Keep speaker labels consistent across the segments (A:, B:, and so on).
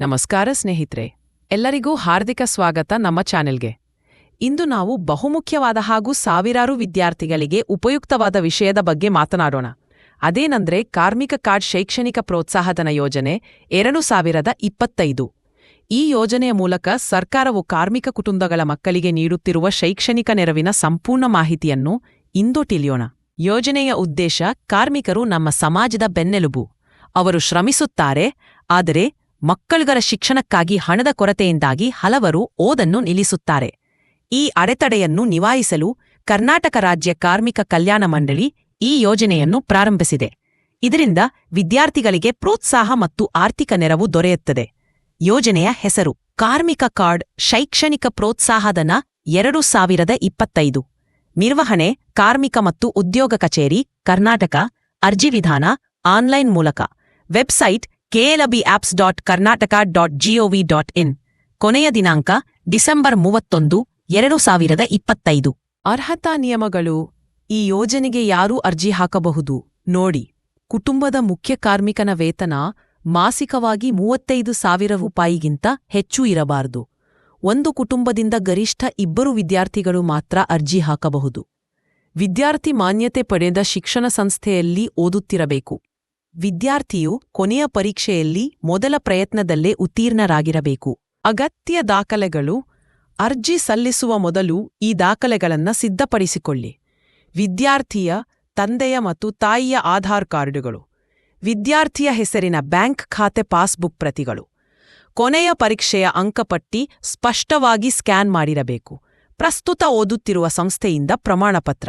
A: ನಮಸ್ಕಾರ ಸ್ನೇಹಿತರೆ. ಎಲ್ಲರಿಗೂ ಹಾರ್ದಿಕ ಸ್ವಾಗತ ನಮ್ಮ ಚಾನೆಲ್ಗೆ. ಇಂದು ನಾವು ಬಹುಮುಖ್ಯವಾದ ಹಾಗೂ ಸಾವಿರಾರು ವಿದ್ಯಾರ್ಥಿಗಳಿಗೆ ಉಪಯುಕ್ತವಾದ ವಿಷಯದ ಬಗ್ಗೆ ಮಾತನಾಡೋಣ. ಅದೇನಂದ್ರೆ ಕಾರ್ಮಿಕ ಕಾರ್ಡ್ ಶೈಕ್ಷಣಿಕ ಪ್ರೋತ್ಸಾಹಧನ ಯೋಜನೆ ಎರಡು ಸಾವಿರದ ಇಪ್ಪತ್ತೈದು. ಈ ಯೋಜನೆಯ ಮೂಲಕ ಸರ್ಕಾರವು ಕಾರ್ಮಿಕ ಕುಟುಂಬಗಳ ಮಕ್ಕಳಿಗೆ ನೀಡುತ್ತಿರುವ ಶೈಕ್ಷಣಿಕ ನೆರವಿನ ಸಂಪೂರ್ಣ ಮಾಹಿತಿಯನ್ನು ಇಂದು ತಿಳಿಯೋಣ. ಯೋಜನೆಯ ಉದ್ದೇಶ ಕಾರ್ಮಿಕರು ನಮ್ಮ ಸಮಾಜದ ಬೆನ್ನೆಲುಬು. ಅವರು ಶ್ರಮಿಸುತ್ತಾರೆ, ಆದರೆ ಮಕ್ಕಳುಗಳ ಶಿಕ್ಷಣಕ್ಕಾಗಿ ಹಣದ ಕೊರತೆಯಿಂದಾಗಿ ಹಲವರು ಓದನ್ನು ನಿಲ್ಲಿಸುತ್ತಾರೆ. ಈ ಅಡೆತಡೆಯನ್ನು ನಿವಾರಿಸಲು ಕರ್ನಾಟಕ ರಾಜ್ಯ ಕಾರ್ಮಿಕ ಕಲ್ಯಾಣ ಮಂಡಳಿ ಈ ಯೋಜನೆಯನ್ನು ಪ್ರಾರಂಭಿಸಿದೆ. ಇದರಿಂದ ವಿದ್ಯಾರ್ಥಿಗಳಿಗೆ ಪ್ರೋತ್ಸಾಹ ಮತ್ತು ಆರ್ಥಿಕ ನೆರವು ದೊರೆಯುತ್ತದೆ. ಯೋಜನೆಯ ಹೆಸರು ಕಾರ್ಮಿಕ ಕಾರ್ಡ್ ಶೈಕ್ಷಣಿಕ ಪ್ರೋತ್ಸಾಹಧನ ಎರಡು ಸಾವಿರದ ಇಪ್ಪತ್ತೈದು. ನಿರ್ವಹಣೆ ಕಾರ್ಮಿಕ ಮತ್ತು ಉದ್ಯೋಗ ಕಚೇರಿ, ಕರ್ನಾಟಕ. ಅರ್ಜಿ ವಿಧಾನ ಆನ್ಲೈನ್ ಮೂಲಕ. Website K L B apps dot Karnataka dot G O V dot in ಕೊನೆಯ ದಿನಾಂಕ ಡಿಸೆಂಬರ್ ಮೂವತ್ತೊಂದು, ಎರಡು ಸಾವಿರದ ಇಪ್ಪತ್ತೈದು. ಅರ್ಹತಾ ನಿಯಮಗಳು. ಈ ಯೋಜನೆಗೆ ಯಾರೂ ಅರ್ಜಿ ಹಾಕಬಹುದು. ನೋಡಿ, ಕುಟುಂಬದ ಮುಖ್ಯ ಕಾರ್ಮಿಕನ ವೇತನ ಮಾಸಿಕವಾಗಿ ಮೂವತ್ತೈದು ಸಾವಿರ ರೂಪಾಯಿಗಿಂತ ಹೆಚ್ಚು ಇರಬಾರದು. ಒಂದು ಕುಟುಂಬದಿಂದ ಗರಿಷ್ಠ ಇಬ್ಬರು ವಿದ್ಯಾರ್ಥಿಗಳು ಮಾತ್ರ ಅರ್ಜಿ ಹಾಕಬಹುದು. ವಿದ್ಯಾರ್ಥಿ ಮಾನ್ಯತೆ ಪಡೆದ ಶಿಕ್ಷಣ ಸಂಸ್ಥೆಯಲ್ಲಿ ಓದುತ್ತಿರಬೇಕು. ವಿದ್ಯಾರ್ಥಿಯು ಕೊನೆಯ ಪರೀಕ್ಷೆಯಲ್ಲಿ ಮೊದಲ ಪ್ರಯತ್ನದಲ್ಲೇ ಉತ್ತೀರ್ಣರಾಗಿರಬೇಕು. ಅಗತ್ಯ ದಾಖಲೆಗಳು ಅರ್ಜಿ ಸಲ್ಲಿಸುವ ಮೊದಲು ಈ ದಾಖಲೆಗಳನ್ನು ಸಿದ್ಧಪಡಿಸಿಕೊಳ್ಳಿ. ವಿದ್ಯಾರ್ಥಿಯ ತಂದೆಯ ಮತ್ತು ತಾಯಿಯ ಆಧಾರ್ ಕಾರ್ಡುಗಳು. ವಿದ್ಯಾರ್ಥಿಯ ಹೆಸರಿನ ಬ್ಯಾಂಕ್ ಖಾತೆ ಪಾಸ್ಬುಕ್ ಪ್ರತಿಗಳು. ಕೊನೆಯ ಪರೀಕ್ಷೆಯ ಅಂಕಪಟ್ಟಿ ಸ್ಪಷ್ಟವಾಗಿ ಸ್ಕ್ಯಾನ್ ಮಾಡಿರಬೇಕು. ಪ್ರಸ್ತುತ ಓದುತ್ತಿರುವ ಸಂಸ್ಥೆಯಿಂದ ಪ್ರಮಾಣಪತ್ರ.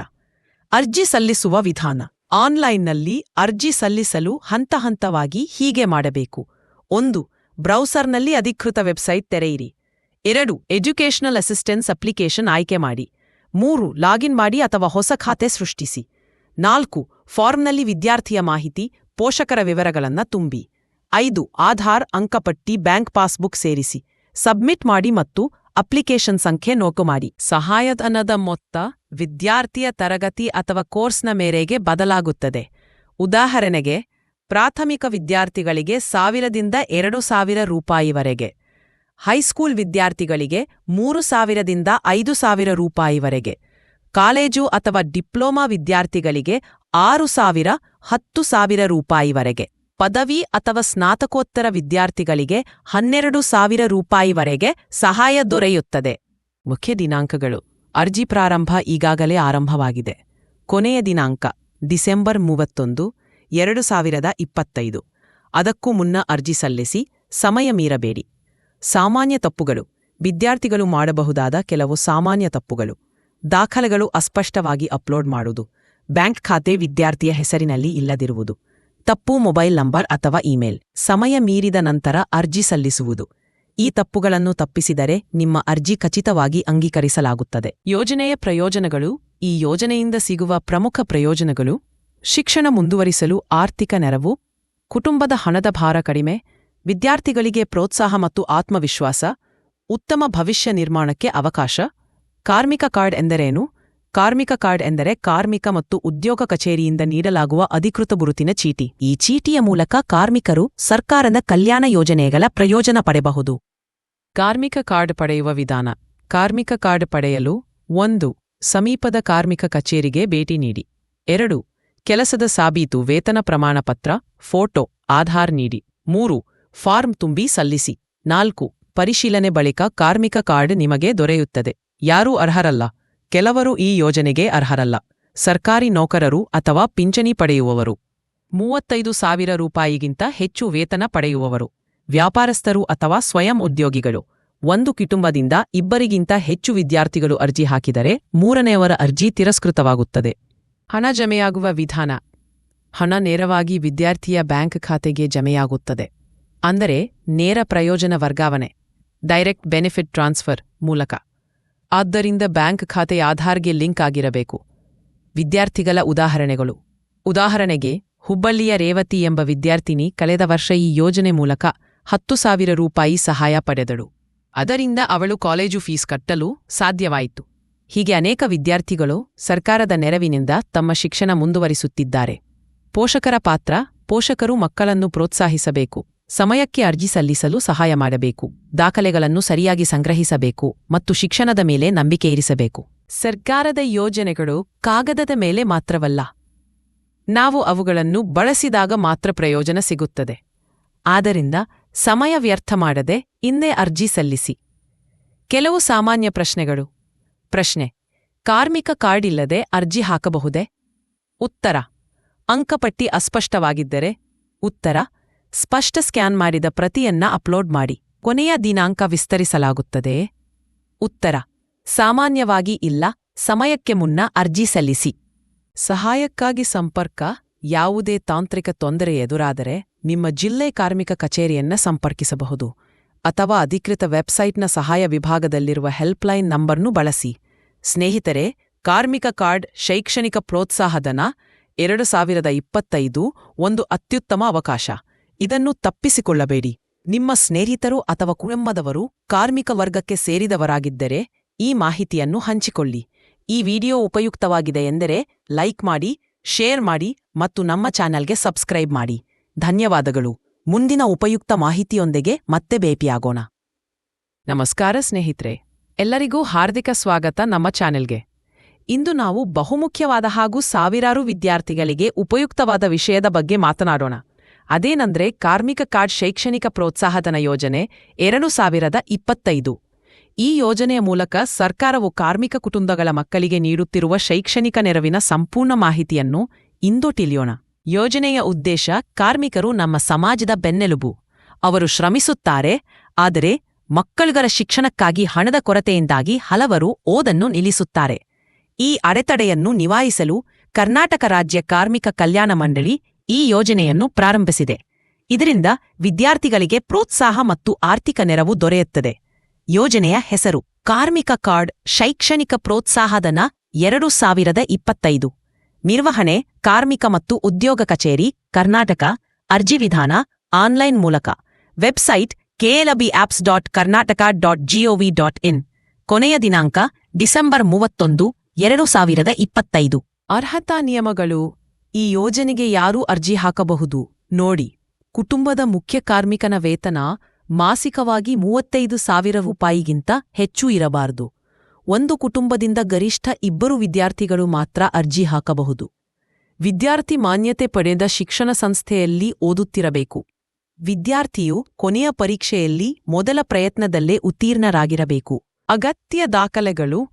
A: ಅರ್ಜಿ ಸಲ್ಲಿಸುವ ವಿಧಾನ. ಆನ್ಲೈನ್ನಲ್ಲಿ ಅರ್ಜಿ ಸಲ್ಲಿಸಲು ಹಂತ ಹಂತವಾಗಿ ಹೀಗೆ ಮಾಡಬೇಕು. ಒಂದು, ಬ್ರೌಸರ್ನಲ್ಲಿ ಅಧಿಕೃತ ವೆಬ್ಸೈಟ್ ತೆರೆಯಿರಿ. ಎರಡು, ಎಜುಕೇಷನಲ್ ಅಸಿಸ್ಟೆನ್ಸ್ ಅಪ್ಲಿಕೇಶನ್ ಆಯ್ಕೆ ಮಾಡಿ. ಮೂರು, ಲಾಗಿನ್ ಮಾಡಿ ಅಥವಾ ಹೊಸ ಖಾತೆ ಸೃಷ್ಟಿಸಿ. ನಾಲ್ಕು, ಫಾರ್ಮ್ನಲ್ಲಿ ವಿದ್ಯಾರ್ಥಿಯ ಮಾಹಿತಿ, ಪೋಷಕರ ವಿವರಗಳನ್ನು ತುಂಬಿ. ಐದು, ಆಧಾರ್, ಅಂಕಪಟ್ಟಿ, ಬ್ಯಾಂಕ್ ಪಾಸ್ಬುಕ್ ಸೇರಿಸಿ. ಸಬ್ಮಿಟ್ ಮಾಡಿ ಮತ್ತು ಅಪ್ಲಿಕೇಶನ್ ಸಂಖ್ಯೆ ನೋಕು ಮಾಡಿ. ಸಹಾಯಧನದ ಮೊತ್ತ ವಿದ್ಯಾರ್ಥಿಯ ತರಗತಿ ಅಥವಾ ಕೋರ್ಸ್ನ ಮೇರೆಗೆ ಬದಲಾಗುತ್ತದೆ. ಉದಾಹರಣೆಗೆ, ಪ್ರಾಥಮಿಕ ವಿದ್ಯಾರ್ಥಿಗಳಿಗೆ ಸಾವಿರದಿಂದ ಎರಡು ಸಾವಿರ ರೂಪಾಯಿವರೆಗೆ ಹೈಸ್ಕೂಲ್ ವಿದ್ಯಾರ್ಥಿಗಳಿಗೆ ಮೂರು ಸಾವಿರದಿಂದ ಐದು ಸಾವಿರ ರೂಪಾಯಿವರೆಗೆ ಕಾಲೇಜು ಅಥವಾ ಡಿಪ್ಲೊಮಾ ವಿದ್ಯಾರ್ಥಿಗಳಿಗೆ ಆರು ಸಾವಿರ, ಹತ್ತು ಸಾವಿರ ರೂಪಾಯಿವರೆಗೆ ಪದವಿ ಅಥವಾ ಸ್ನಾತಕೋತ್ತರ ವಿದ್ಯಾರ್ಥಿಗಳಿಗೆ ಹನ್ನೆರಡು ಸಾವಿರ ರೂಪಾಯಿವರೆಗೆ ಸಹಾಯ ದೊರೆಯುತ್ತದೆ. ಮುಖ್ಯ ದಿನಾಂಕಗಳು. ಅರ್ಜಿ ಪ್ರಾರಂಭ ಈಗಾಗಲೇ ಆರಂಭವಾಗಿದೆ. ಕೊನೆಯ ದಿನಾಂಕ, ಡಿಸೆಂಬರ್ ಮೂವತ್ತೊಂದು, ಎರಡು ಸಾವಿರದ ಇಪ್ಪತ್ತೈದು. ಅದಕ್ಕೂ ಮುನ್ನ ಅರ್ಜಿ ಸಲ್ಲಿಸಿ, ಸಮಯ ಮೀರಬೇಡಿ. ಸಾಮಾನ್ಯ ತಪ್ಪುಗಳು. ವಿದ್ಯಾರ್ಥಿಗಳು ಮಾಡಬಹುದಾದ ಕೆಲವು ಸಾಮಾನ್ಯ ತಪ್ಪುಗಳು. ದಾಖಲೆಗಳು ಅಸ್ಪಷ್ಟವಾಗಿ ಅಪ್ಲೋಡ್ ಮಾಡುವುದು. ಬ್ಯಾಂಕ್ ಖಾತೆ ವಿದ್ಯಾರ್ಥಿಯ ಹೆಸರಿನಲ್ಲಿ ಇಲ್ಲದಿರುವುದು. ತಪ್ಪು ಮೊಬೈಲ್ ನಂಬರ್ ಅಥವಾ ಇಮೇಲ್. ಸಮಯ ಮೀರಿದ ನಂತರ ಅರ್ಜಿ ಸಲ್ಲಿಸುವುದು. ಈ ತಪ್ಪುಗಳನ್ನು ತಪ್ಪಿಸಿದರೆ ನಿಮ್ಮ ಅರ್ಜಿ ಖಚಿತವಾಗಿ ಅಂಗೀಕರಿಸಲಾಗುತ್ತದೆ. ಯೋಜನೆಯ ಪ್ರಯೋಜನಗಳು. ಈ ಯೋಜನೆಯಿಂದ ಸಿಗುವ ಪ್ರಮುಖ ಪ್ರಯೋಜನಗಳು. ಶಿಕ್ಷಣ ಮುಂದುವರಿಸಲು ಆರ್ಥಿಕ ನೆರವು. ಕುಟುಂಬದ ಹಣದ ಭಾರ ಕಡಿಮೆ. ವಿದ್ಯಾರ್ಥಿಗಳಿಗೆ ಪ್ರೋತ್ಸಾಹ ಮತ್ತು ಆತ್ಮವಿಶ್ವಾಸ. ಉತ್ತಮ ಭವಿಷ್ಯ ನಿರ್ಮಾಣಕ್ಕೆ ಅವಕಾಶ. ಕಾರ್ಮಿಕ ಕಾರ್ಡ್ ಎಂದರೇನು? ಕಾರ್ಮಿಕ ಕಾರ್ಡ್ ಎಂದರೆ ಕಾರ್ಮಿಕ ಮತ್ತು ಉದ್ಯೋಗ ಕಚೇರಿಯಿಂದ ನೀಡಲಾಗುವ ಅಧಿಕೃತ ಗುರುತಿನ ಚೀಟಿ. ಈ ಚೀಟಿಯ ಮೂಲಕ ಕಾರ್ಮಿಕರು ಸರ್ಕಾರದ ಕಲ್ಯಾಣ ಯೋಜನೆಗಳ ಪ್ರಯೋಜನ ಪಡೆಯಬಹುದು ಕಾರ್ಮಿಕ ಕಾರ್ಡ್ ಪಡೆಯುವ ವಿಧಾನ. ಕಾರ್ಮಿಕ ಕಾರ್ಡ್ ಪಡೆಯಲು ಒಂದು, ಸಮೀಪದ ಕಾರ್ಮಿಕ ಕಚೇರಿಗೆ ಭೇಟಿ ನೀಡಿ. ಎರಡು, ಕೆಲಸದ ಸಾಬೀತು ವೇತನ ಪ್ರಮಾಣಪತ್ರ ಫೋಟೋ, ಆಧಾರ್ ನೀಡಿ. ಮೂರು, ಫಾರ್ಮ್ ತುಂಬಿ ಸಲ್ಲಿಸಿ. ನಾಲ್ಕು, ಪರಿಶೀಲನೆ ಬಳಿಕ ಕಾರ್ಮಿಕ ಕಾರ್ಡ್ ನಿಮಗೆ ದೊರೆಯುತ್ತದೆ. ಯಾರೂ ಅರ್ಹರಲ್ಲ. ಕೆಲವರು ಈ ಯೋಜನೆಗೆ ಅರ್ಹರಲ್ಲ. ಸರ್ಕಾರಿ ನೌಕರರು ಅಥವಾ ಪಿಂಚಣಿ ಪಡೆಯುವವರು. ಮೂವತ್ತೈದು ಸಾವಿರ ರೂಪಾಯಿಗಿಂತ ಹೆಚ್ಚು ವೇತನ ಪಡೆಯುವವರು. ವ್ಯಾಪಾರಸ್ಥರು ಅಥವಾ ಸ್ವಯಂ ಉದ್ಯೋಗಿಗಳು. ಒಂದು ಕುಟುಂಬದಿಂದ ಇಬ್ಬರಿಗಿಂತ ಹೆಚ್ಚು ವಿದ್ಯಾರ್ಥಿಗಳು ಅರ್ಜಿ ಹಾಕಿದರೆ ಮೂರನೆಯವರ ಅರ್ಜಿ ತಿರಸ್ಕೃತವಾಗುತ್ತದೆ. ಹಣ ಜಮೆಯಾಗುವ ವಿಧಾನ. ಹಣ ನೇರವಾಗಿ ವಿದ್ಯಾರ್ಥಿಯ ಬ್ಯಾಂಕ್ ಖಾತೆಗೆ ಜಮೆಯಾಗುತ್ತದೆ. ಅಂದರೆ ನೇರ ಪ್ರಯೋಜನ ವರ್ಗಾವಣೆ. ಡೈರೆಕ್ಟ್ ಬೆನಿಫಿಟ್ ಟ್ರಾನ್ಸ್ಫರ್ ಮೂಲಕ. ಆದ್ದರಿಂದ ಬ್ಯಾಂಕ್ ಖಾತೆ ಆಧಾರ್ಗೆ ಲಿಂಕ್ ಆಗಿರಬೇಕು. ವಿದ್ಯಾರ್ಥಿಗಳ ಉದಾಹರಣೆಗಳು. ಉದಾಹರಣೆಗೆ, ಹುಬ್ಬಳ್ಳಿಯ ರೇವತಿ ಎಂಬ ವಿದ್ಯಾರ್ಥಿನಿ ಕಳೆದ ವರ್ಷ ಈ ಯೋಜನೆ ಮೂಲಕ ಹತ್ತು ಸಾವಿರ ರೂಪಾಯಿ ಸಹಾಯ ಪಡೆದಳು. ಅದರಿಂದ ಅವಳು ಕಾಲೇಜು ಫೀಸ್ ಕಟ್ಟಲು ಸಾಧ್ಯವಾಯಿತು. ಹೀಗೆ ಅನೇಕ ವಿದ್ಯಾರ್ಥಿಗಳು ಸರ್ಕಾರದ ನೆರವಿನಿಂದ ತಮ್ಮ ಶಿಕ್ಷಣ ಮುಂದುವರಿಸುತ್ತಿದ್ದಾರೆ. ಪೋಷಕರ ಪಾತ್ರ, ಪೋಷಕರು ಮಕ್ಕಳನ್ನು ಪ್ರೋತ್ಸಾಹಿಸಬೇಕು. ಸಮಯಕ್ಕೆ ಅರ್ಜಿ ಸಲ್ಲಿಸಲು ಸಹಾಯ ಮಾಡಬೇಕು. ದಾಖಲೆಗಳನ್ನು ಸರಿಯಾಗಿ ಸಂಗ್ರಹಿಸಬೇಕು ಮತ್ತು ಶಿಕ್ಷಣದ ಮೇಲೆ ನಂಬಿಕೆ ಇರಿಸಬೇಕು. ಸರ್ಕಾರದ ಯೋಜನೆಗಳು ಕಾಗದದ ಮೇಲೆ ಮಾತ್ರವಲ್ಲ. ನಾವು ಅವುಗಳನ್ನು ಬಳಸಿದಾಗ ಮಾತ್ರ ಪ್ರಯೋಜನ ಸಿಗುತ್ತದೆ. ಆದ್ದರಿಂದ ಸಮಯ ವ್ಯರ್ಥ ಮಾಡದೆ ಇಂದೇ ಅರ್ಜಿ ಸಲ್ಲಿಸಿ. ಕೆಲವು ಸಾಮಾನ್ಯ ಪ್ರಶ್ನೆಗಳು. ಪ್ರಶ್ನೆ, ಕಾರ್ಮಿಕ ಕಾರ್ಡ್ ಇಲ್ಲದೆ ಅರ್ಜಿ ಹಾಕಬಹುದೇ? ಉತ್ತರ, ಅಂಕಪಟ್ಟಿ ಅಸ್ಪಷ್ಟವಾಗಿದ್ದರೆ ಉತ್ತರ ಸ್ಪಷ್ಟ ಸ್ಕ್ಯಾನ್ ಮಾಡಿದ ಪ್ರತಿಯನ್ನ ಅಪ್ಲೋಡ್ ಮಾಡಿ. ಕೊನೆಯ ದಿನಾಂಕ ವಿಸ್ತರಿಸಲಾಗುತ್ತದೆ. ಉತ್ತರ. ಸಾಮಾನ್ಯವಾಗಿ ಇಲ್ಲ. ಸಮಯಕ್ಕೆ ಮುನ್ನ ಅರ್ಜಿ ಸಲ್ಲಿಸಿ. ಸಹಾಯಕ್ಕಾಗಿ ಸಂಪರ್ಕ ಯಾವುದೇ ತಾಂತ್ರಿಕ ತೊಂದರೆ ಎದುರಾದರೆ ನಿಮ್ಮ ಜಿಲ್ಲೆ ಕಾರ್ಮಿಕ ಕಚೇರಿಯನ್ನ ಸಂಪರ್ಕಿಸಬಹುದು. ಅಥವಾ ಅಧಿಕೃತ ವೆಬ್ಸೈಟ್ನ ಸಹಾಯ ವಿಭಾಗದಲ್ಲಿರುವ ಹೆಲ್ಪ್ಲೈನ್ ನಂಬರ್ನು ಬಳಸಿ. ಸ್ನೇಹಿತರೆ, ಕಾರ್ಮಿಕ ಕಾರ್ಡ್ ಶೈಕ್ಷಣಿಕ ಪ್ರೋತ್ಸಾಹಧನ ಎರಡು ಸಾವಿರದ ಇಪ್ಪತ್ತೈದು ಒಂದು ಅತ್ಯುತ್ತಮ ಅವಕಾಶ. ಇದನ್ನು ತಪ್ಪಿಸಿಕೊಳ್ಳಬೇಡಿ. ನಿಮ್ಮ ಸ್ನೇಹಿತರು ಅಥವಾ ಕುಟುಂಬದವರು ಕಾರ್ಮಿಕ ವರ್ಗಕ್ಕೆ ಸೇರಿದವರಾಗಿದ್ದರೆ ಈ ಮಾಹಿತಿಯನ್ನು ಹಂಚಿಕೊಳ್ಳಿ. ಈ ವಿಡಿಯೋ ಉಪಯುಕ್ತವಾಗಿದೆ ಎಂದರೆ ಲೈಕ್ ಮಾಡಿ, ಶೇರ್ ಮಾಡಿ ಮತ್ತು ನಮ್ಮ ಚಾನೆಲ್ಗೆ ಸಬ್ಸ್ಕ್ರೈಬ್ ಮಾಡಿ. ಧನ್ಯವಾದಗಳು. ಮುಂದಿನ ಉಪಯುಕ್ತ ಮಾಹಿತಿಯೊಂದಿಗೆ ಮತ್ತೆ ಭೇಟಿಯಾಗೋಣ. ನಮಸ್ಕಾರ ಸ್ನೇಹಿತರೆ. ಎಲ್ಲರಿಗೂ ಹಾರ್ದಿಕ ಸ್ವಾಗತ ನಮ್ಮ ಚಾನೆಲ್ಗೆ. ಇಂದು ನಾವು ಬಹುಮುಖ್ಯವಾದ ಹಾಗೂ ಸಾವಿರಾರು ವಿದ್ಯಾರ್ಥಿಗಳಿಗೆ ಉಪಯುಕ್ತವಾದ ವಿಷಯದ ಬಗ್ಗೆ ಮಾತನಾಡೋಣ. ಅದೇನಂದ್ರೆ ಕಾರ್ಮಿಕ ಕಾರ್ಡ್ ಶೈಕ್ಷಣಿಕ ಪ್ರೋತ್ಸಾಹಧನ ಯೋಜನೆ ಎರಡು ಸಾವಿರದ ಇಪ್ಪತ್ತೈದು. ಈ ಯೋಜನೆಯ ಮೂಲಕ ಸರ್ಕಾರವು ಕಾರ್ಮಿಕ ಕುಟುಂಬಗಳ ಮಕ್ಕಳಿಗೆ ನೀಡುತ್ತಿರುವ ಶೈಕ್ಷಣಿಕ ನೆರವಿನ ಸಂಪೂರ್ಣ ಮಾಹಿತಿಯನ್ನು ಇಂದು ತಿಳಿಯೋಣ. ಯೋಜನೆಯ ಉದ್ದೇಶ ಕಾರ್ಮಿಕರು ನಮ್ಮ ಸಮಾಜದ ಬೆನ್ನೆಲುಬು. ಅವರು ಶ್ರಮಿಸುತ್ತಾರೆ, ಆದರೆ ಮಕ್ಕಳುಗಳ ಶಿಕ್ಷಣಕ್ಕಾಗಿ ಹಣದ ಕೊರತೆಯಿಂದಾಗಿ ಹಲವರು ಓದನ್ನು ನಿಲ್ಲಿಸುತ್ತಾರೆ. ಈ ಅಡೆತಡೆಯನ್ನು ನಿವಾರಿಸಲು ಕರ್ನಾಟಕ ರಾಜ್ಯ ಕಾರ್ಮಿಕ ಕಲ್ಯಾಣ ಮಂಡಳಿ ಈ ಯೋಜನೆಯನ್ನು ಪ್ರಾರಂಭಿಸಿದೆ. ಇದರಿಂದ ವಿದ್ಯಾರ್ಥಿಗಳಿಗೆ ಪ್ರೋತ್ಸಾಹ ಮತ್ತು ಆರ್ಥಿಕ ನೆರವು ದೊರೆಯುತ್ತದೆ. ಯೋಜನೆಯ ಹೆಸರು ಕಾರ್ಮಿಕ ಕಾರ್ಡ್ ಶೈಕ್ಷಣಿಕ ಪ್ರೋತ್ಸಾಹಧನ ಎರಡು ಸಾವಿರದ ಇಪ್ಪತ್ತೈದು. ನಿರ್ವಹಣೆ ಕಾರ್ಮಿಕ ಮತ್ತು ಉದ್ಯೋಗ ಕಚೇರಿ, ಕರ್ನಾಟಕ. ಅರ್ಜಿ ವಿಧಾನ ಆನ್ಲೈನ್ ಮೂಲಕ. Website K L B apps dot Karnataka dot G O V dot in. ಕೊನೆಯ ದಿನಾಂಕ ಡಿಸೆಂಬರ್ ಮೂವತ್ತೊಂದು, ಎರಡು ಸಾವಿರದ ಇಪ್ಪತ್ತೈದು. ಅರ್ಹತಾ ನಿಯಮಗಳು ಈ ಯೋಜನೆಗೆ ಯಾರೂ ಅರ್ಜಿ ಹಾಕಬಹುದು. ನೋಡಿ, ಕುಟುಂಬದ ಮುಖ್ಯ ಕಾರ್ಮಿಕನ ವೇತನ ಮಾಸಿಕವಾಗಿ ಮೂವತ್ತೈದು ಸಾವಿರ ರೂಪಾಯಿಗಿಂತ ಹೆಚ್ಚು ಇರಬಾರದು. ಒಂದು ಕುಟುಂಬದಿಂದ ಗರಿಷ್ಠ ಇಬ್ಬರು ವಿದ್ಯಾರ್ಥಿಗಳು ಮಾತ್ರ ಅರ್ಜಿ ಹಾಕಬಹುದು. ವಿದ್ಯಾರ್ಥಿ ಮಾನ್ಯತೆ ಪಡೆದ ಶಿಕ್ಷಣ ಸಂಸ್ಥೆಯಲ್ಲಿ ಓದುತ್ತಿರಬೇಕು. ವಿದ್ಯಾರ್ಥಿಯು ಕೊನೆಯ ಪರೀಕ್ಷೆಯಲ್ಲಿ ಮೊದಲ ಪ್ರಯತ್ನದಲ್ಲೇ ಉತ್ತೀರ್ಣರಾಗಿರಬೇಕು. ಅಗತ್ಯ ದಾಖಲೆಗಳು,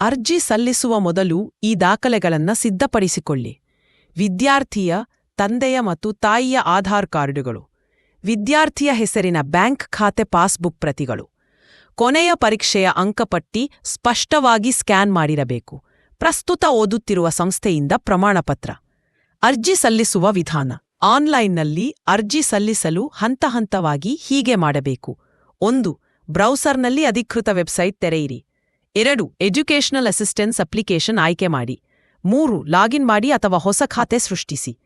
A: ಅರ್ಜಿ ಸಲ್ಲಿಸುವ ಮೊದಲು ಈ ದಾಖಲೆಗಳನ್ನು ಸಿದ್ಧಪಡಿಸಿಕೊಳ್ಳಿ. ವಿದ್ಯಾರ್ಥಿಯ ತಂದೆಯ ಮತ್ತು ತಾಯಿಯ ಆಧಾರ್ ಕಾರ್ಡುಗಳು, ವಿದ್ಯಾರ್ಥಿಯ ಹೆಸರಿನ ಬ್ಯಾಂಕ್ ಖಾತೆ ಪಾಸ್ಬುಕ್ ಪ್ರತಿಗಳು, ಕೊನೆಯ ಪರೀಕ್ಷೆಯ ಅಂಕಪಟ್ಟಿ ಸ್ಪಷ್ಟವಾಗಿ ಸ್ಕ್ಯಾನ್ ಮಾಡಿರಬೇಕು, ಪ್ರಸ್ತುತ ಓದುತ್ತಿರುವ ಸಂಸ್ಥೆಯಿಂದ ಪ್ರಮಾಣಪತ್ರ, ಅರ್ಜಿ ಸಲ್ಲಿಸುವ ವಿಧಾನ, ಆನ್ಲೈನ್ನಲ್ಲಿ ಅರ್ಜಿ ಸಲ್ಲಿಸಲು ಹಂತ ಹಂತವಾಗಿ ಹೀಗೆ ಮಾಡಬೇಕು, ಒಂದು, ಬ್ರೌಸರ್ನಲ್ಲಿ ಅಧಿಕೃತ ವೆಬ್ಸೈಟ್ ತೆರೆಯಿರಿ, ಎರಡು, ಎಜುಕೇಷನಲ್ ಅಸಿಸ್ಟೆನ್ಸ್ ಅಪ್ಲಿಕೇಶನ್ ಆಯ್ಕೆ ಮಾಡಿ ಮೂರು ಲಾಗಿನ್ ಮಾಡಿ ಅಥವಾ ಹೊಸ ಖಾತೆ ಸೃಷ್ಟಿಸಿ.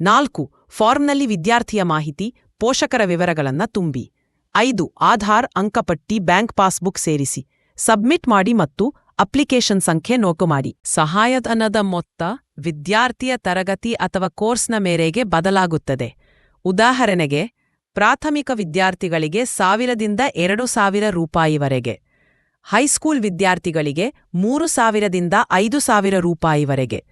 A: ನಾಲ್ಕು, ಫಾರ್ಮ್ನಲ್ಲಿ ವಿದ್ಯಾರ್ಥಿಯ ಮಾಹಿತಿ, ಪೋಷಕರ ವಿವರಗಳನ್ನ ತುಂಬಿ. ಐದು, ಆಧಾರ್, ಅಂಕಪಟ್ಟಿ, ಬ್ಯಾಂಕ್ ಪಾಸ್ಬುಕ್ ಸೇರಿಸಿ. ಸಬ್ಮಿಟ್ ಮಾಡಿ ಮತ್ತು ಅಪ್ಲಿಕೇಶನ್ ಸಂಖ್ಯೆ ನೋಕು ಮಾಡಿ. ಸಹಾಯಧನದ ಮೊತ್ತ ವಿದ್ಯಾರ್ಥಿಯ ತರಗತಿ ಅಥವಾ ಕೋರ್ಸ್ನ ಮೇರೆಗೆ ಬದಲಾಗುತ್ತದೆ. ಉದಾಹರಣೆಗೆ, ಪ್ರಾಥಮಿಕ ವಿದ್ಯಾರ್ಥಿಗಳಿಗೆ ಸಾವಿರದಿಂದ ಎರಡು ಸಾವಿರ ರೂಪಾಯಿವರೆಗೆ. ಹೈಸ್ಕೂಲ್ ವಿದ್ಯಾರ್ಥಿಗಳಿಗೆ ಮೂರು ಸಾವಿರದಿಂದ ಐದು ಸಾವಿರ ರೂಪಾಯಿವರೆಗೆ,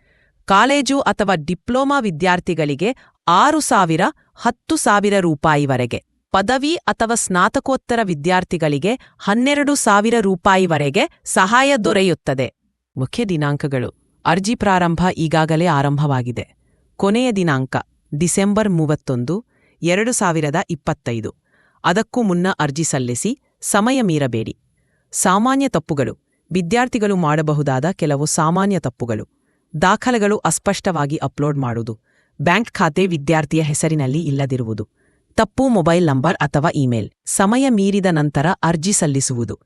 A: ಕಾಲೇಜು ಅಥವಾ ಡಿಪ್ಲೊಮಾ ವಿದ್ಯಾರ್ಥಿಗಳಿಗೆ ಆರು ಸಾವಿರ, ಹತ್ತು ಸಾವಿರ ರೂಪಾಯಿವರೆಗೆ, ಪದವಿ ಅಥವಾ ಸ್ನಾತಕೋತ್ತರ ವಿದ್ಯಾರ್ಥಿಗಳಿಗೆ ಹನ್ನೆರಡು ಸಾವಿರ ರೂಪಾಯಿವರೆಗೆ ಸಹಾಯ ದೊರೆಯುತ್ತದೆ. ಮುಖ್ಯ ದಿನಾಂಕಗಳು. ಅರ್ಜಿ ಪ್ರಾರಂಭ ಈಗಾಗಲೇ ಆರಂಭವಾಗಿದೆ. ಕೊನೆಯ ದಿನಾಂಕ, ಡಿಸೆಂಬರ್ ಮೂವತ್ತೊಂದು, ಎರಡು ಸಾವಿರದ ಇಪ್ಪತ್ತೈದು. ಅದಕ್ಕೂ ಮುನ್ನ ಅರ್ಜಿ ಸಲ್ಲಿಸಿ, ಸಮಯ ಮೀರಬೇಡಿ. ಸಾಮಾನ್ಯ ತಪ್ಪುಗಳು. ವಿದ್ಯಾರ್ಥಿಗಳು ಮಾಡಬಹುದಾದ ಕೆಲವು ಸಾಮಾನ್ಯ ತಪ್ಪುಗಳು. ದಾಖಲೆಗಳು ಅಸ್ಪಷ್ಟವಾಗಿ ಅಪ್ಲೋಡ್ ಮಾಡುವುದು. ಬ್ಯಾಂಕ್ ಖಾತೆ ವಿದ್ಯಾರ್ಥಿಯ ಹೆಸರಿನಲ್ಲಿ ಇಲ್ಲದಿರುವುದು. ತಪ್ಪು ಮೊಬೈಲ್ ನಂಬರ್ ಅಥವಾ ಇಮೇಲ್. ಸಮಯ ಮೀರಿದ ನಂತರ ಅರ್ಜಿ ಸಲ್ಲಿಸುವುದು.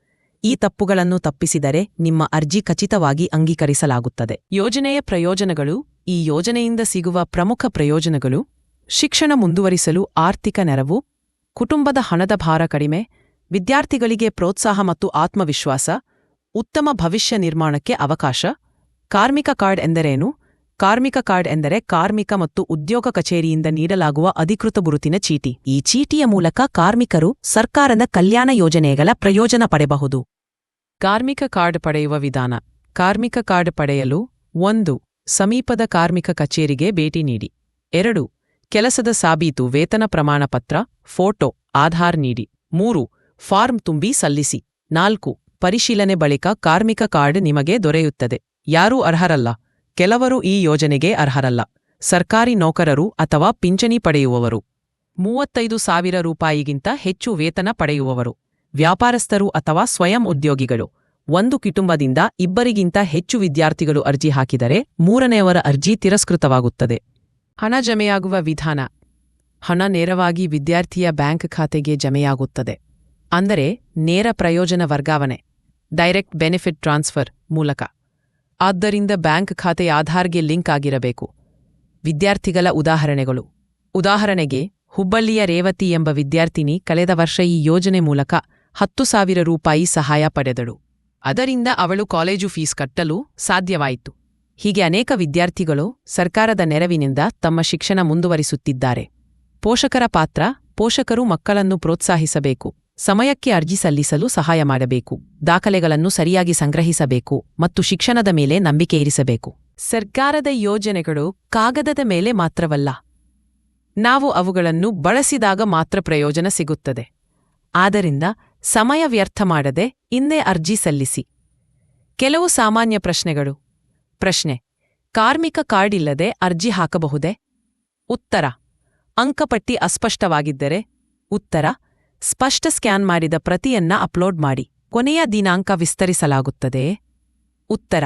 A: ಈ ತಪ್ಪುಗಳನ್ನು ತಪ್ಪಿಸಿದರೆ ನಿಮ್ಮ ಅರ್ಜಿ ಖಚಿತವಾಗಿ ಅಂಗೀಕರಿಸಲಾಗುತ್ತದೆ. ಯೋಜನೆಯ ಪ್ರಯೋಜನಗಳು. ಈ ಯೋಜನೆಯಿಂದ ಸಿಗುವ ಪ್ರಮುಖ ಪ್ರಯೋಜನಗಳು. ಶಿಕ್ಷಣ ಮುಂದುವರಿಸಲು ಆರ್ಥಿಕ ನೆರವು. ಕುಟುಂಬದ ಹಣದ ಭಾರ ಕಡಿಮೆ. ವಿದ್ಯಾರ್ಥಿಗಳಿಗೆ ಪ್ರೋತ್ಸಾಹ ಮತ್ತು ಆತ್ಮವಿಶ್ವಾಸ, ಉತ್ತಮ ಭವಿಷ್ಯ ನಿರ್ಮಾಣಕ್ಕೆ ಅವಕಾಶ, ಕಾರ್ಮಿಕ ಕಾರ್ಡ್ ಎಂದರೇನು? ಕಾರ್ಮಿಕ ಕಾರ್ಡ್ ಎಂದರೆ ಕಾರ್ಮಿಕ ಮತ್ತು ಉದ್ಯೋಗ ಕಚೇರಿಯಿಂದ ನೀಡಲಾಗುವ ಅಧಿಕೃತ ಗುರುತಿನ ಚೀಟಿ. ಈ ಚೀಟಿಯ ಮೂಲಕ ಕಾರ್ಮಿಕರು ಸರ್ಕಾರದ ಕಲ್ಯಾಣ ಯೋಜನೆಗಳ ಪ್ರಯೋಜನ ಪಡೆಯಬಹುದು. ಕಾರ್ಮಿಕ ಕಾರ್ಡ್ ಪಡೆಯುವ ವಿಧಾನ. ಕಾರ್ಮಿಕ ಕಾರ್ಡ್ ಪಡೆಯಲು ಒಂದು, ಸಮೀಪದ ಕಾರ್ಮಿಕ ಕಚೇರಿಗೆ ಭೇಟಿ ನೀಡಿ. ಎರಡು, ಕೆಲಸದ ಸಾಬೀತು, ವೇತನ ಪ್ರಮಾಣಪತ್ರ, ಫೋಟೋ, ಆಧಾರ್ ನೀಡಿ. ಮೂರು ಫಾರ್ಮ್ ತುಂಬಿ ಸಲ್ಲಿಸಿ. ನಾಲ್ಕು, ಪರಿಶೀಲನೆ ಬಳಿಕ ಕಾರ್ಮಿಕ ಕಾರ್ಡ್ ನಿಮಗೆ ದೊರೆಯುತ್ತದೆ. ಯಾರೂ ಅರ್ಹರಲ್ಲ. ಕೆಲವರು ಈ ಯೋಜನೆಗೆ ಅರ್ಹರಲ್ಲ. ಸರ್ಕಾರಿ ನೌಕರರು ಅಥವಾ ಪಿಂಚಣಿ ಪಡೆಯುವವರು. ಮೂವತ್ತೈದು ಸಾವಿರ ರೂಪಾಯಿಗಿಂತ ಹೆಚ್ಚು ವೇತನ ಪಡೆಯುವವರು. ವ್ಯಾಪಾರಸ್ಥರು ಅಥವಾ ಸ್ವಯಂ ಉದ್ಯೋಗಿಗಳು. ಒಂದು ಕುಟುಂಬದಿಂದ ಇಬ್ಬರಿಗಿಂತ ಹೆಚ್ಚು ವಿದ್ಯಾರ್ಥಿಗಳು ಅರ್ಜಿ ಹಾಕಿದರೆ ಮೂರನೆಯವರ ಅರ್ಜಿ ತಿರಸ್ಕೃತವಾಗುತ್ತದೆ. ಹಣ ಜಮೆಯಾಗುವ ವಿಧಾನ. ಹಣ ನೇರವಾಗಿ ವಿದ್ಯಾರ್ಥಿಯ ಬ್ಯಾಂಕ್ ಖಾತೆಗೆ ಜಮೆಯಾಗುತ್ತದೆ. ಅಂದರೆ ನೇರ ಪ್ರಯೋಜನ ವರ್ಗಾವಣೆ, ಡೈರೆಕ್ಟ್ ಬೆನಿಫಿಟ್ ಟ್ರಾನ್ಸ್ಫರ್ ಮೂಲಕ. ಆದ್ದರಿಂದ ಬ್ಯಾಂಕ್ ಖಾತೆ ಆಧಾರ್ಗೆ ಲಿಂಕ್ ಆಗಿರಬೇಕು. ವಿದ್ಯಾರ್ಥಿಗಳ ಉದಾಹರಣೆಗಳು. ಉದಾಹರಣೆಗೆ, ಹುಬ್ಬಳ್ಳಿಯ ರೇವತಿ ಎಂಬ ವಿದ್ಯಾರ್ಥಿನಿ ಕಳೆದ ವರ್ಷ ಈ ಯೋಜನೆ ಮೂಲಕ ಹತ್ತು ಸಾವಿರ ರೂಪಾಯಿ ಸಹಾಯ ಪಡೆದಳು. ಅದರಿಂದ ಅವಳು ಕಾಲೇಜು ಫೀಸ್ ಕಟ್ಟಲು ಸಾಧ್ಯವಾಯಿತು. ಹೀಗೆ ಅನೇಕ ವಿದ್ಯಾರ್ಥಿಗಳು ಸರ್ಕಾರದ ನೆರವಿನಿಂದ ತಮ್ಮ ಶಿಕ್ಷಣ ಮುಂದುವರಿಸುತ್ತಿದ್ದಾರೆ. ಪೋಷಕರ ಪಾತ್ರ ಪೋಷಕರು ಮಕ್ಕಳನ್ನು ಪ್ರೋತ್ಸಾಹಿಸಬೇಕು. ಸಮಯಕ್ಕೆ ಅರ್ಜಿ ಸಲ್ಲಿಸಲು ಸಹಾಯ ಮಾಡಬೇಕು. ದಾಖಲೆಗಳನ್ನು ಸರಿಯಾಗಿ ಸಂಗ್ರಹಿಸಬೇಕು ಮತ್ತು ಶಿಕ್ಷಣದ ಮೇಲೆ ನಂಬಿಕೆ ಇರಿಸಬೇಕು. ಸರ್ಕಾರದ ಯೋಜನೆಗಳು ಕಾಗದದ ಮೇಲೆ ಮಾತ್ರವಲ್ಲ. ನಾವು ಅವುಗಳನ್ನು ಬಳಸಿದಾಗ ಮಾತ್ರ ಪ್ರಯೋಜನ ಸಿಗುತ್ತದೆ. ಆದ್ದರಿಂದ ಸಮಯ ವ್ಯರ್ಥ ಮಾಡದೆ ಇಂದೇ ಅರ್ಜಿ ಸಲ್ಲಿಸಿ. ಕೆಲವು ಸಾಮಾನ್ಯ ಪ್ರಶ್ನೆಗಳು. ಪ್ರಶ್ನೆ, ಕಾರ್ಮಿಕ ಕಾರ್ಡ್ ಇಲ್ಲದೆ ಅರ್ಜಿ ಹಾಕಬಹುದೇ? ಉತ್ತರ, ಅಂಕಪಟ್ಟಿ ಅಸ್ಪಷ್ಟವಾಗಿದ್ದರೆ ಉತ್ತರ ಸ್ಪಷ್ಟ ಸ್ಕ್ಯಾನ್ ಮಾಡಿದ ಪ್ರತಿಯನ್ನ ಅಪ್ಲೋಡ್ ಮಾಡಿ. ಕೊನೆಯ ದಿನಾಂಕ ವಿಸ್ತರಿಸಲಾಗುತ್ತದೆ. ಉತ್ತರ.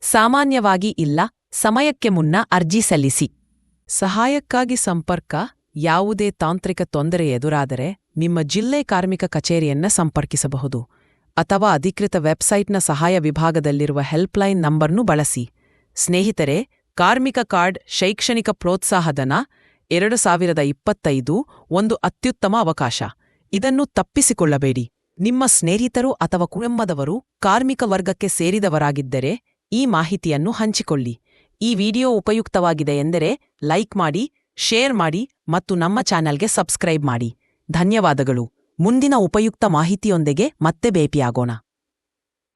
A: ಸಾಮಾನ್ಯವಾಗಿ ಇಲ್ಲ. ಸಮಯಕ್ಕೆ ಮುನ್ನ ಅರ್ಜಿ ಸಲ್ಲಿಸಿ. ಸಹಾಯಕ್ಕಾಗಿ ಸಂಪರ್ಕ. ಯಾವುದೇ ತಾಂತ್ರಿಕ ತೊಂದರೆ ಎದುರಾದರೆ ನಿಮ್ಮ ಜಿಲ್ಲೆ ಕಾರ್ಮಿಕ ಕಚೇರಿಯನ್ನ ಸಂಪರ್ಕಿಸಬಹುದು. ಅಥವಾ ಅಧಿಕೃತ ವೆಬ್ಸೈಟ್ನ ಸಹಾಯ ವಿಭಾಗದಲ್ಲಿರುವ ಹೆಲ್ಪ್ಲೈನ್ ನಂಬರ್ನು ಬಳಸಿ. ಸ್ನೇಹಿತರೆ, ಕಾರ್ಮಿಕ ಕಾರ್ಡ್ ಶೈಕ್ಷಣಿಕ ಪ್ರೋತ್ಸಾಹಧನ ಎರಡು ಇಪ್ಪತ್ತೈದು ಒಂದು ಅತ್ಯುತ್ತಮ ಅವಕಾಶ. ಇದನ್ನು ತಪ್ಪಿಸಿಕೊಳ್ಳಬೇಡಿ. ನಿಮ್ಮ ಸ್ನೇಹಿತರು ಅಥವಾ ಕುಟುಂಬದವರು ಕಾರ್ಮಿಕ ವರ್ಗಕ್ಕೆ ಸೇರಿದವರಾಗಿದ್ದರೆ ಈ ಮಾಹಿತಿಯನ್ನು ಹಂಚಿಕೊಳ್ಳಿ. ಈ ವಿಡಿಯೋ ಉಪಯುಕ್ತವಾಗಿದೆ ಎಂದರೆ ಲೈಕ್ ಮಾಡಿ, ಶೇರ್ ಮಾಡಿ ಮತ್ತು ನಮ್ಮ ಚಾನಲ್ಗೆ ಸಬ್ಸ್ಕ್ರೈಬ್ ಮಾಡಿ. ಧನ್ಯವಾದಗಳು. ಮುಂದಿನ ಉಪಯುಕ್ತ ಮಾಹಿತಿಯೊಂದಿಗೆ ಮತ್ತೆ ಭೇಟಿಯಾಗೋಣ.